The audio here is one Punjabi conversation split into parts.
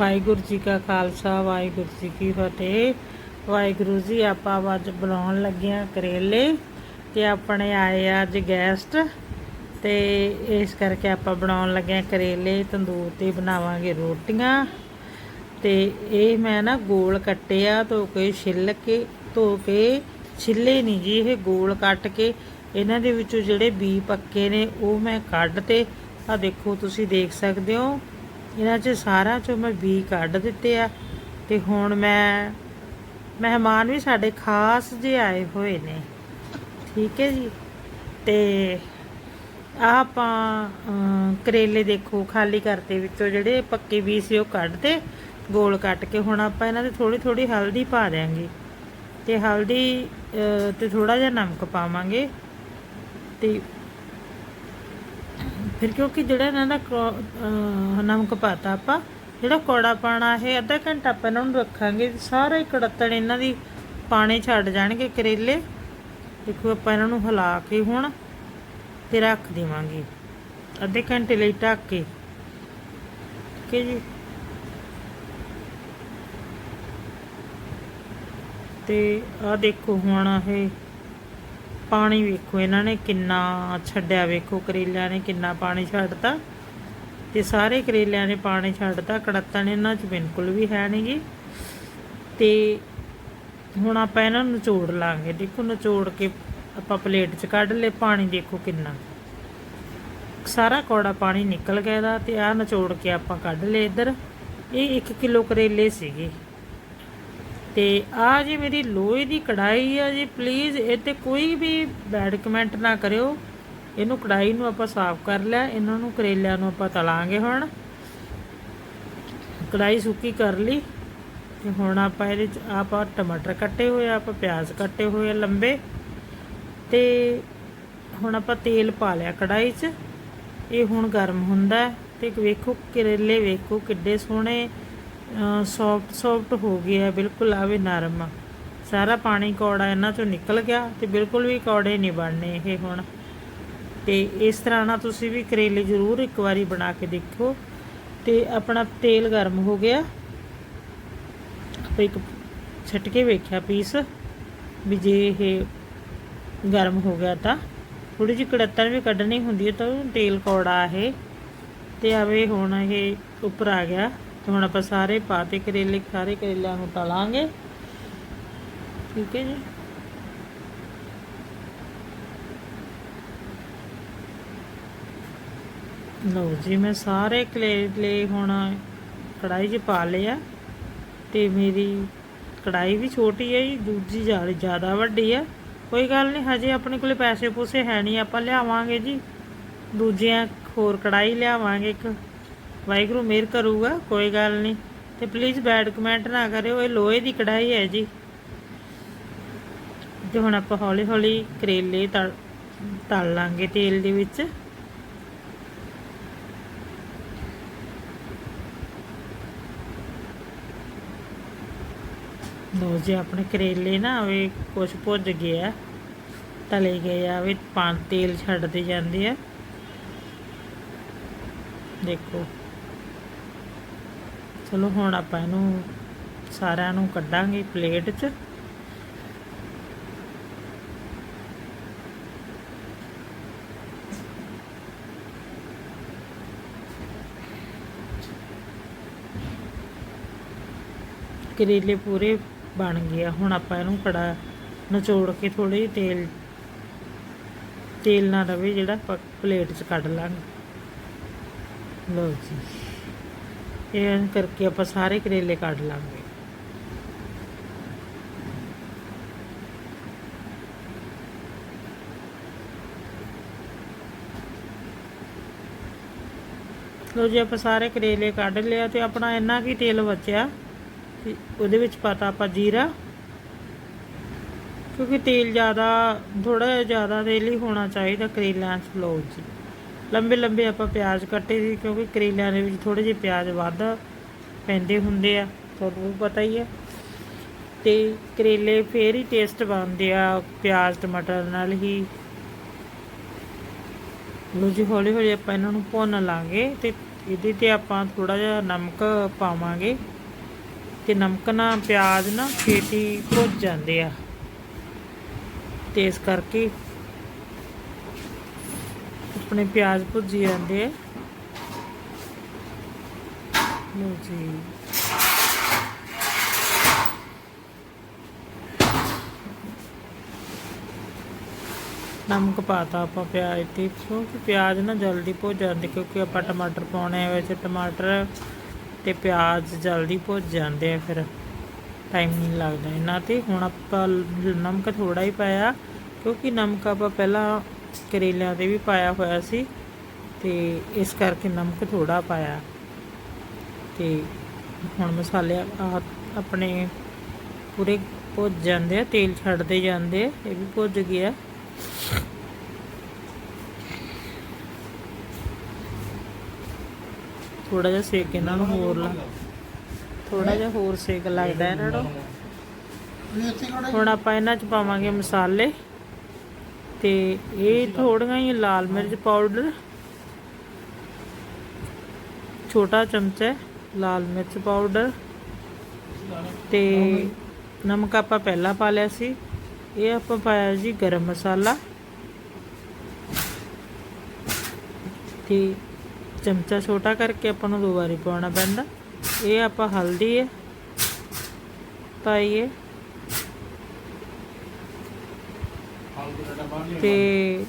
ਵਾਹਿਗੁਰੂ ਜੀ ਕਾ ਖਾਲਸਾ, ਵਾਹਿਗੁਰੂ ਜੀ ਕੀ ਫਤਿਹ। ਵਾਹਿਗੁਰੂ ਜੀ, ਆਪਾਂ ਅੱਜ ਬਣਾਉਣ ਲੱਗੇ ਆ ਕਰੇਲੇ ਤੇ ਆਪਣੇ ਆਏ ਆ ਅੱਜ ਗੈਸਟ ਤੇ ਇਸ ਕਰਕੇ ਆਪਾਂ ਬਣਾਉਣ ਲੱਗੇ ਆ ਕਰੇਲੇ, ਤੰਦੂਰ ਤੇ ਬਣਾਵਾਂਗੇ ਰੋਟੀਆਂ। ਤੇ ਇਹ ਮੈਂ ਨਾ ਗੋਲ ਕੱਟੇ ਆ, ਧੋ ਕੇ, ਛਿੱਲ ਕੇ, ਧੋ ਕੇ, ਛਿੱਲੇ ਨਹੀਂ ਜੀ, ਇਹ ਗੋਲ ਕੱਟ ਕੇ ਇਹਨਾਂ ਦੇ ਵਿੱਚੋਂ ਜਿਹੜੇ ਬੀ ਪੱਕੇ ਨੇ ਉਹ ਮੈਂ ਕੱਢ ਤੇ। ਆ ਦੇਖੋ, ਤੁਸੀਂ ਦੇਖ ਸਕਦੇ ਹੋ। ਇਹਨਾਂ 'ਚ ਸਾਰਾ ਚੋਂ ਮੈਂ ਬੀ ਕੱਢ ਦਿੱਤੇ ਆ ਤੇ ਹੁਣ ਮੈਂ ਮਹਿਮਾਨ ਵੀ ਸਾਡੇ ਖਾਸ ਜਿਹੇ ਆਏ ਹੋਏ ਨੇ। ਠੀਕ ਹੈ ਜੀ? ਤੇ ਆਹ ਆਪਾਂ ਕਰੇਲੇ ਦੇਖੋ ਖਾਲੀ ਕਰਤੇ ਵਿੱਚੋਂ ਜਿਹੜੇ ਪੱਕੇ ਬੀ ਸੀ ਉਹ ਕੱਢਦੇ, ਗੋਲ ਕੱਟ ਕੇ ਹੁਣ ਆਪਾਂ ਇਹਨਾਂ ਤੇ ਥੋੜੀ ਥੋੜੀ ਹਲਦੀ ਪਾ ਦਿਆਂਗੇ। ਤੇ ਹਲਦੀ ਤੇ ਥੋੜਾ ਜਿਹਾ ਨਮਕ ਪਾਵਾਂਗੇ। ਤੇ ਫਿਰ ਕਿਉਂਕਿ ਜਿਹੜਾ ਇਹਨਾਂ ਦਾ ਕੌ- ਅਹ, ਨਮਕ ਪਾਤਾ ਆਪਾਂ, ਜਿਹੜਾ ਕੌੜਾ ਪਾਣਾ ਇਹ ਅੱਧਾ ਘੰਟਾ ਆਪਾਂ ਇਹਨਾਂ ਨੂੰ ਰੱਖਾਂਗੇ, ਸਾਰਾ ਹੀ ਕੜਤਣ ਇਹਨਾਂ ਦੀ ਪਾਣੀ ਛੱਡ ਜਾਣਗੇ ਕਰੇਲੇ। ਦੇਖੋ ਆਪਾਂ ਇਹਨਾਂ ਨੂੰ ਹਿਲਾ ਕੇ ਹੁਣ ਤੇ ਰੱਖ ਦੇਵਾਂਗੇ। ਅੱਧੇ ਘੰਟੇ ਲਈ ਢੱਕ ਕੇ। ਠੀਕ ਹੈ ਜੀ। ਤੇ ਆ ਦੇਖੋ ਹੁਣ ਇਹ ਪਾਣੀ ਵੇਖੋ, ਇਹਨਾਂ ਨੇ ਕਿੰਨਾ ਛੱਡਿਆ ਵੇਖੋ, ਕਰੇਲਿਆਂ ਨੇ ਕਿੰਨਾ ਪਾਣੀ ਛੱਡਤਾ। ਤੇ ਸਾਰੇ ਕਰੇਲਿਆਂ ਨੇ ਪਾਣੀ ਛੱਡਤਾ ਕੜੱਤਣ ਇਹਨਾਂ 'ਚ ਬਿਲਕੁਲ ਵੀ ਹੈ ਨਹੀਂ ਜੀ ਤੇ ਹੁਣ ਆਪਾਂ ਇਹਨਾਂ ਨੂੰ ਨਿਚੋੜ ਲਾਂਗੇ, ਦੇਖੋ ਨਿਚੋੜ ਕੇ ਆਪਾਂ ਪਲੇਟ 'ਚ ਕੱਢ ਲਏ, ਪਾਣੀ ਦੇਖੋ ਕਿੰਨਾ। ਸਾਰਾ ਕੌੜਾ ਪਾਣੀ ਨਿਕਲ ਗਿਆ ਦਾ ਤੇ ਆਹ ਨਿਚੋੜ ਕੇ ਆਪਾਂ ਕੱਢ ਲਏ ਇੱਧਰ। ਇਹ 1 ਕਿਲੋ ਕਰੇਲੇ ਸੀਗੇ। ਤੇ ਆ ਜੀ ਮੇਰੀ ਲੋਹੇ ਦੀ ਕੜਾਈ ਆ ਜੀ ਪਲੀਜ਼ ਇਹ ਤੇ ਕੋਈ ਵੀ ਬੈਡ ਕਮੈਂਟ ਨਾ ਕਰਿਓ। ਇਹਨੂੰ ਕੜਾਈ ਨੂੰ ਆਪਾਂ ਸਾਫ਼ ਕਰ ਲਿਆ, ਇਹਨਾਂ ਨੂੰ ਕਰੇਲਿਆਂ ਨੂੰ ਆਪਾਂ ਤਲਾਂਗੇ ਹੁਣ। ਕੜਾਈ ਸੁੱਕੀ ਕਰ ਲਈ, ਤੇ ਹੁਣ ਆਪਾਂ ਇਹਦੇ ਚ, ਆਪਾਂ ਟਮਾਟਰ ਕੱਟੇ ਹੋਏ ਆ, ਆਪਾਂ ਪਿਆਜ਼ ਕੱਟੇ ਹੋਏ ਆ ਲੰਬੇ। ਤੇ ਹੁਣ ਆਪਾਂ ਤੇਲ ਪਾ ਲਿਆ ਕੜਾਈ 'ਚ। ਇਹ ਹੁਣ ਗਰਮ ਹੁੰਦਾ ਹੈ, ਤੇ ਵੇਖੋ ਕਰੇਲੇ ਵੇਖੋ ਕਿੱਡੇ ਸੋਹਣੇ ਸੌਫਟ ਸੌਫਟ ਹੋ ਗਿਆ ਬਿਲਕੁਲ ਆਵੇ ਨਰਮ। ਸਾਰਾ ਪਾਣੀ ਕੌੜਾ ਇਹਨਾਂ ਚੋਂ ਨਿਕਲ ਗਿਆ ਤੇ ਬਿਲਕੁਲ ਵੀ ਕੌੜੇ ਨਹੀਂ ਬਣਨੇ ਇਹ ਹੁਣ। ਤੇ ਇਸ ਤਰ੍ਹਾਂ ਨਾਲ ਤੁਸੀਂ ਵੀ ਕਰੇਲੇ ਜ਼ਰੂਰ ਇੱਕ ਵਾਰੀ ਬਣਾ ਕੇ ਦੇਖੋ। ਤੇ ਆਪਣਾ ਤੇਲ ਗਰਮ ਹੋ ਗਿਆ। ਆਪਾਂ ਇੱਕ ਛੱਟ ਕੇ ਵੇਖਿਆ ਪੀਸ ਵੀ ਜੇ ਇਹ ਗਰਮ ਹੋ ਗਿਆ ਤਾਂ। ਥੋੜੀ ਜਿਹੀ ਕੜੱਤਣ ਵੀ ਕੱਢਣੀ ਹੁੰਦੀ ਹੈ ਤਾਂ ਤੇਲ ਕੌੜਾ ਇਹ ਤੇ ਆਵੇ ਹੁਣ ਇਹ ਉੱਪਰ ਆ ਗਿਆ। ਤੇ ਹੁਣ ਆਪਾਂ ਸਾਰੇ ਪਾਤੇ ਕਰੇਲੇ, ਸਾਰੇ ਕਰੇਲਿਆਂ ਨੂੰ ਤਲਾਂਗੇ। ਠੀਕ ਹੈ ਜੀ। ਲਓ ਜੀ, ਮੈਂ ਸਾਰੇ ਕਰੇਲੇ ਹੁਣ ਕੜਾਈ 'ਚ ਪਾ ਲਿਆ ਤੇ ਮੇਰੀ ਕੜਾਈ ਵੀ ਛੋਟੀ ਹੈ ਜੀ, ਦੂਜੀ ਜ਼ਿਆਦਾ ਵੱਡੀ ਹੈ। ਕੋਈ ਗੱਲ ਨਹੀਂ, ਹਜੇ ਆਪਣੇ ਕੋਲੇ ਪੈਸੇ ਪੂਸੇ ਹੈ ਨਹੀਂ, ਆਪਾਂ ਲਿਆਵਾਂਗੇ ਜੀ। ਦੂਜਿਆਂ ਹੋਰ ਕੜਾਈ ਲਿਆਵਾਂਗੇ ਇੱਕ। ਵਾਹਿਗੁਰੂ ਮਿਹਰ ਕਰੂਗਾ, ਕੋਈ ਗੱਲ ਨਹੀਂ ਤੇ ਪਲੀਜ਼ ਬੈਡ ਕਮੈਂਟ ਨਾ ਕਰਿਓ, ਇਹ ਲੋਹੇ ਦੀ ਕੜਾਈ ਹੈ ਜੀ। ਤੇ ਹੁਣ ਆਪਾਂ ਹੌਲੀ ਹੌਲੀ ਕਰੇਲੇ ਤਲ ਤਲ ਲਾਂਗੇ ਤੇਲ ਦੇ ਵਿੱਚ। ਲੋ ਜੀ, ਆਪਣੇ ਕਰੇਲੇ ਨਾ ਵੇ ਕੁਝ ਭੁੱਜ ਗਏ ਆ ਤਲੇ ਗਏ ਆ ਵੀ ਪਾਣ ਤੇਲ ਛੱਡਦੇ ਜਾਂਦੇ ਆ। ਦੇਖੋ। ਚਲੋ ਹੁਣ ਆਪਾਂ ਇਹਨੂੰ ਸਾਰਿਆਂ ਨੂੰ ਕੱਢਾਂਗੇ ਪਲੇਟ 'ਚ। ਕਰੇਲੇ ਪੂਰੇ ਬਣ ਗਏ ਆ। ਹੁਣ ਆਪਾਂ ਇਹਨੂੰ ਕੜਾ ਨਚੋੜ ਕੇ ਥੋੜੇ ਜਿਹੇ ਤੇਲ ਤੇਲ ਨਾ ਰਵੇ ਜਿਹੜਾ ਆਪਾਂ ਪਲੇਟ 'ਚ ਕੱਢ ਲਾਂਗੇ। ਲਓ ਜੀ। ਇਹ ਕਰਕੇ ਆਪਾਂ ਸਾਰੇ ਕਰੇਲੇ ਕੱਢ ਲਾਂਗੇ। ਲਓ ਜੀ, ਆਪਾਂ ਸਾਰੇ ਕਰੇਲੇ ਕੱਢ ਲਿਆ ਤੇ ਆਪਣਾ ਇੰਨਾ ਕੀ ਤੇਲ ਬਚਿਆ ਤੇ ਉਹਦੇ ਵਿੱਚ ਪਾਤਾ ਆਪਾਂ ਜੀਰਾ। ਕਿਉਂਕਿ ਤੇਲ ਜ਼ਿਆਦਾ ਥੋੜਾ ਜਿਹਾ ਜ਼ਿਆਦਾ ਤੇਲ ਹੀ ਹੋਣਾ ਚਾਹੀਦਾ ਕਰੇਲਿਆਂ 'ਚ, ਲਓ ਜੀ। ਲੰਬੇ ਲੰਬੇ ਆਪਾਂ ਪਿਆਜ਼ ਕੱਟੇ ਸੀ, ਕਿਉਂਕਿ ਕਰੇਲਿਆਂ ਦੇ ਵਿੱਚ ਥੋੜੇ ਜਿਹੇ ਪਿਆਜ਼ ਵੱਧ ਪੈਂਦੇ ਹੁੰਦੇ ਆ, ਤੁਹਾਨੂੰ ਪਤਾ ਹੀ ਹੈ ਤੇ ਕਰੇਲੇ ਫੇਰ ਹੀ ਟੇਸਟ ਬਣਦੇ ਆ, ਪਿਆਜ਼, ਟਮਾਟਰ ਨਾਲ ਹੀ। ਲੋ ਜੀ ਹੌਲੀ ਹੌਲੀ ਆਪਾਂ ਇਹਨਾਂ ਨੂੰ ਭੁੰਨ ਲਾਂਗੇ ਤੇ ਇਹਦੇ ਤੇ ਆਪਾਂ ਥੋੜਾ ਜਿਹਾ ਨਮਕ ਪਾਵਾਂਗੇ। ਤੇ ਨਮਕ ਨਾਲ ਪਿਆਜ਼ ਨਾ ਛੇਤੀ ਭੁੱਜ ਜਾਂਦੇ ਆ। ਤੇ ਇਸ ਕਰਕੇ ਆਪਣੇ ਪਿਆਜ਼ ਭੁੱਜੀ ਜਾਂਦੇ ਆ। ਲਓ ਜੀ। ਨਮਕ ਪਾਤਾ ਆਪਾਂ ਪਿਆਜ਼ ਤੇ। ਕਿਉਂਕਿ ਪਿਆਜ਼ ਨਾ ਜਲਦੀ ਭੁੱਜ ਜਾਂਦੇ, ਕਿਉਂਕਿ ਆਪਾਂ ਟਮਾਟਰ ਪਾਉਣੇ ਆ ਵੈਸੇ ਟਮਾਟਰ ਤੇ ਪਿਆਜ਼ ਜਲਦੀ ਭੁੱਜ ਜਾਂਦੇ ਆ ਫਿਰ। ਟਾਈਮ ਨਹੀਂ ਲੱਗਦਾ ਇਹਨਾਂ ਤੇ। ਹੁਣ ਆਪਾਂ ਨਮਕ ਥੋੜਾ ਹੀ ਪਾਇਆ, ਕਿਉਂਕਿ ਨਮਕ ਆਪਾਂ ਪਹਿਲਾਂ ਕਰੇਲਿਆਂ ਤੇ ਵੀ ਪਾਇਆ ਹੋਇਆ ਸੀ ਤੇ ਇਸ ਕਰਕੇ ਨਮਕ ਥੋੜਾ ਪਾਇਆ। ਤੇ ਹੁਣ ਮਸਾਲੇ ਆ- ਆਪਣੇ ਪੂਰੇ ਭੁੱਜ ਜਾਂਦੇ ਆ ਤੇਲ ਛੱਡਦੇ ਜਾਂਦੇ ਆ ਇਹ ਵੀ ਭੁੱਜ ਗਿਆ। ਥੋੜਾ ਜਿਹਾ ਸੇਕ ਇਹਨਾਂ ਨੂੰ ਹੋਰ ਲਾ ਥੋੜਾ ਜਿਹਾ ਹੋਰ ਸੇਕ ਲੱਗਦਾ ਇਹਨਾਂ ਨੂੰ। ਹੁਣ ਆਪਾਂ ਇਹਨਾਂ ਚ ਪਾਵਾਂਗੇ ਮਸਾਲੇ। ਤੇ ਇਹ ਥੋੜੀਆਂ ਹੀ ਲਾਲ ਮਿਰਚ ਪਾਊਡਰ ਛੋਟਾ ਚਮਚਾ ਲਾਲ ਮਿਰਚ ਪਾਊਡਰ ਤੇ ਨਮਕ ਆਪਾਂ ਪਹਿਲਾਂ ਪਾ ਲਿਆ ਸੀ। ਇਹ ਆਪਾਂ ਪਾਇਆ ਜੀ ਗਰਮ ਮਸਾਲਾ ਤੇ ਚਮਚਾ ਛੋਟਾ ਕਰਕੇ ਆਪਾਂ ਨੂੰ ਦੋ ਵਾਰੀ ਪਾਉਣਾ ਪੈਂਦਾ। ਇਹ ਆਪਾਂ ਹਲਦੀ ਹੈ, ਪਾਈਏ। ਤੇ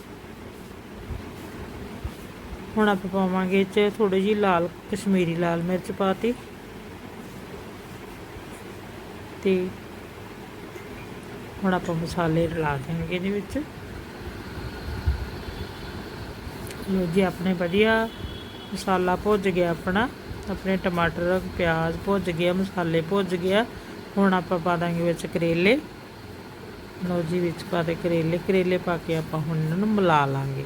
ਹੁਣ ਆਪਾਂ ਪਾਵਾਂਗੇ ਇਹ ਚ ਥੋੜੀ ਜੀ ਲਾਲ ਕਸ਼ਮੀਰੀ ਲਾਲ ਮਿਰਚ ਪਾਤੀ। ਤੇ ਹੁਣ ਆਪਾਂ ਮਸਾਲੇ ਰਲਾ ਦੇਣਗੇ ਇਹਦੇ ਵਿੱਚ। ਲੋ ਜੀ, ਆਪਣੇ ਵਧੀਆ ਮਸਾਲਾ ਭੁੱਜ ਗਿਆ ਆਪਣਾ। ਆਪਣੇ ਟਮਾਟਰ, ਪਿਆਜ਼ ਭੁੱਜ ਗਿਆ, ਮਸਾਲੇ ਭੁੱਜ ਗਿਆ। ਹੁਣ ਆਪਾਂ ਪਾ ਦਾਂਗੇ ਵਿੱਚ ਕਰੇਲੇ। ਲੋ ਜੀ, ਵਿੱਚ ਪਾ ਦੇ ਕਰੇਲੇ। ਕਰੇਲੇ ਪਾ ਕੇ ਆਪਾਂ ਹੁਣ ਇਹਨਾਂ ਨੂੰ ਮਿਲਾ ਲਾਂਗੇ।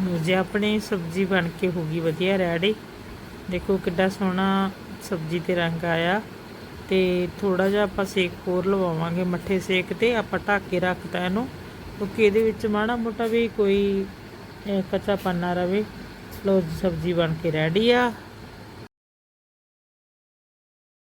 ਲਓ ਆਪਣੀ ਸਬਜ਼ੀ ਬਣ ਕੇ ਹੋ ਗਈ ਵਧੀਆ ਰੈਡੀ। ਦੇਖੋ ਕਿੱਡਾ ਸੋਹਣਾ ਸਬਜ਼ੀ ਤੇ ਰੰਗ ਆਇਆ। ਤੇ ਥੋੜਾ ਜਿਹਾ ਆਪਾਂ ਸੇਕ ਹੋਰ ਲਵਾਵਾਂਗੇ, ਮੱਠੇ ਸੇਕ ਤੇ ਆਪਾਂ ਢੱਕ ਕੇ ਰੱਖਤਾ ਇਹਨੂੰ। ਕਿਉਂਕਿ ਇਹਦੇ ਵਿੱਚ ਮਾੜਾ ਮੋਟਾ ਵੀ ਕੋਈ ਕੱਚਾ ਪੰਨਾ ਰਵੇ। ਲੋ ਸਬਜ਼ੀ ਬਣ ਕੇ ਰੈਡੀ ਆ।